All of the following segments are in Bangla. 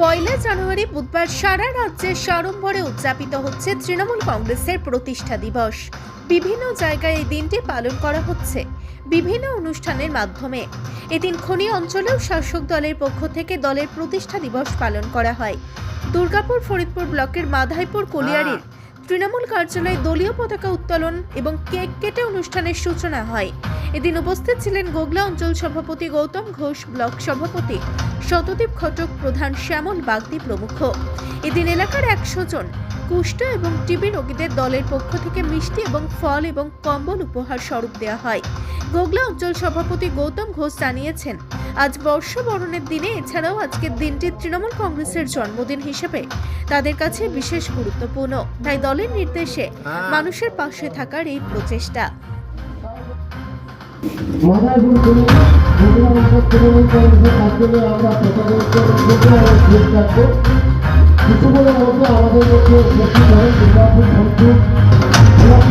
পয়লা জানুয়ারি বুধবার সারা রাজ্যে সাড়ম্বরে উদযাপিত হচ্ছে তৃণমূল কংগ্রেসের প্রতিষ্ঠা দিবস। বিভিন্ন জায়গায় এই দিনটি পালন করা হচ্ছে। বিভিন্ন অনুষ্ঠানের মাধ্যমে। এদিন খনি অঞ্চলেও শাসক দলের পক্ষ থেকে দলের প্রতিষ্ঠা দিবস পালন করা হয়। দুর্গাপুর ফরিদপুর ব্লকের মাধাইপুর কলিয়ারির তৃণমূল কার্যালয়ে দলীয় পতাকা উত্তোলন এবং কেক কেটে অনুষ্ঠানের সূচনা হয়। এদিন উপস্থিত ছিলেন গোগলা অঞ্চল সভাপতি গৌতম ঘোষ ব্লক সভাপতি শতদীপ ঘটক প্রধান শ্যামল বাগদি প্রমুখ। এদিন এলাকার একশো জন কুষ্ঠ এবং টিবি রোগীদের দলের পক্ষ থেকে মিষ্টি এবং ফল এবং কম্বল উপহার স্বরূপ দেওয়া হয়। গোগলা অঞ্চল সভাপতি গৌতম ঘোষ জানিয়েছেন আজ বর্ষবরণের দিনে এছাড়াও আজকের দিনটি তৃণমূল কংগ্রেসের জন্মদিন হিসেবে তাদের কাছে বিশেষ গুরুত্বপূর্ণ। তাই দলের নির্দেশে মানুষের পাশে থাকার এই প্রচেষ্টা। কিছুক্ষণের মধ্যে আমাদের মধ্যে উপস্থিত হন দুর্গাপুর ভরপুর ব্লক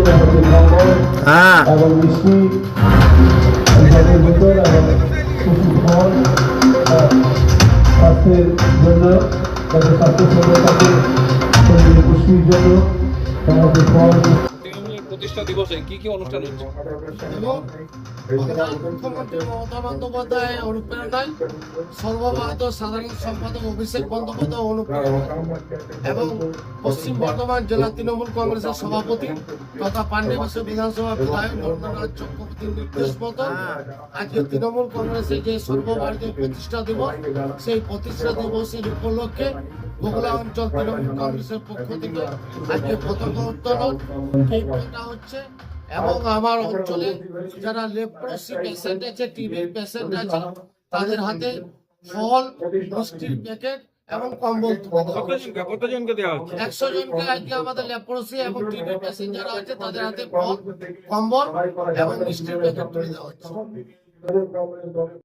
কম্বল এবং মিষ্টি স্বাস্থ্যের জন্য যাতে স্বাস্থ্য থাকে শরীরের পুষ্টির জন্য সমস্ত ফল প্রতিষ্ঠা দিবসে কি কি অনুষ্ঠান হচ্ছে? এবং পশ্চিম বর্ধমান জেলা তৃণমূল কংগ্রেসের সভাপতি তথা আজকে তৃণমূল কংগ্রেসের যে সর্বভারতীয় প্রতিষ্ঠা দিবস, সেই প্রতিষ্ঠা দিবসের উপলক্ষে গোগলা অঞ্চল তৃণমূল কংগ্রেসের পক্ষ থেকে আজকে পতাকা উত্তোলন। কাটা হচ্ছে এবং আমার অঞ্চলে যারা লেপ্রোসি পেশেন্ট আছে টিবির পেশেন্ট আছে তাদের হাতে ফল মিষ্টির প্যাকেট এবং কম্বল কতজনকে দেওয়া হচ্ছে? একশো জনকে আজকে আমাদের লেপ্রোসি এবং টিবি পেশেন্ট যারা আছে তাদের হাতে ফল কম্বল এবং মিষ্টির প্যাকেট তুলে দেওয়া হচ্ছে